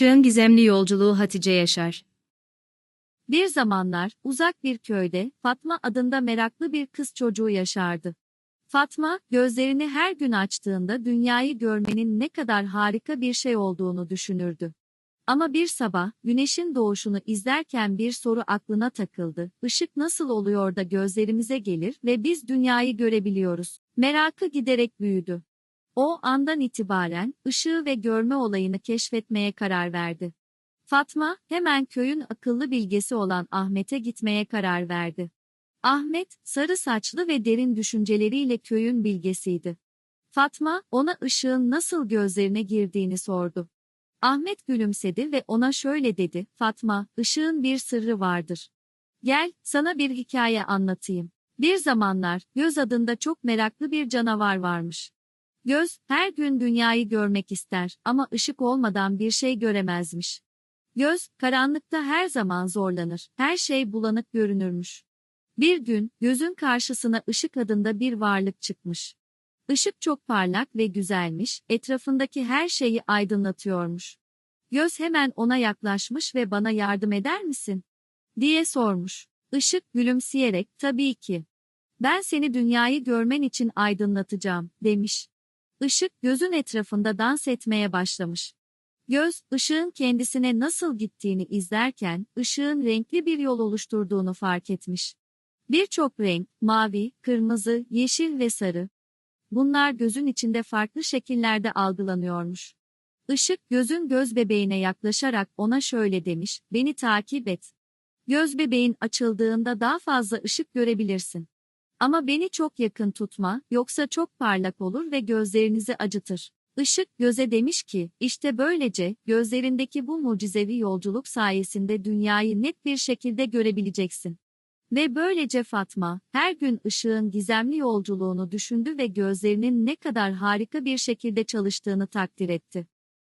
Işığın gizemli yolculuğu Hatice Yaşar. Bir zamanlar uzak bir köyde Fatma adında meraklı bir kız çocuğu yaşardı. Fatma, gözlerini her gün açtığında dünyayı görmenin ne kadar harika bir şey olduğunu düşünürdü. Ama bir sabah, güneşin doğuşunu izlerken bir soru aklına takıldı. Işık nasıl oluyor da gözlerimize gelir ve biz dünyayı görebiliyoruz? Merakı giderek büyüdü. O andan itibaren ışığı ve görme olayını keşfetmeye karar verdi. Fatma, hemen köyün akıllı bilgesi olan Ahmet'e gitmeye karar verdi. Ahmet, sarı saçlı ve derin düşünceleriyle köyün bilgesiydi. Fatma, ona ışığın nasıl gözlerine girdiğini sordu. Ahmet gülümsedi ve ona şöyle dedi, Fatma, ışığın bir sırrı vardır. Gel, sana bir hikaye anlatayım. Bir zamanlar, Göz adında çok meraklı bir canavar varmış. Göz, her gün dünyayı görmek ister ama ışık olmadan bir şey göremezmiş. Göz, karanlıkta her zaman zorlanır, her şey bulanık görünürmüş. Bir gün, gözün karşısına ışık adında bir varlık çıkmış. Işık çok parlak ve güzelmiş, etrafındaki her şeyi aydınlatıyormuş. Göz hemen ona yaklaşmış ve bana yardım eder misin? diye sormuş. Işık gülümseyerek, tabii ki. Ben seni dünyayı görmen için aydınlatacağım, demiş. Işık gözün etrafında dans etmeye başlamış. Göz, ışığın kendisine nasıl gittiğini izlerken, ışığın renkli bir yol oluşturduğunu fark etmiş. Birçok renk, mavi, kırmızı, yeşil ve sarı. Bunlar gözün içinde farklı şekillerde algılanıyormuş. Işık gözün göz bebeğine yaklaşarak ona şöyle demiş, beni takip et. Göz bebeğin açıldığında daha fazla ışık görebilirsin. Ama beni çok yakın tutma, yoksa çok parlak olur ve gözlerinizi acıtır. Işık göze demiş ki, işte böylece, gözlerindeki bu mucizevi yolculuk sayesinde dünyayı net bir şekilde görebileceksin. Ve böylece Fatma, her gün ışığın gizemli yolculuğunu düşündü ve gözlerinin ne kadar harika bir şekilde çalıştığını takdir etti.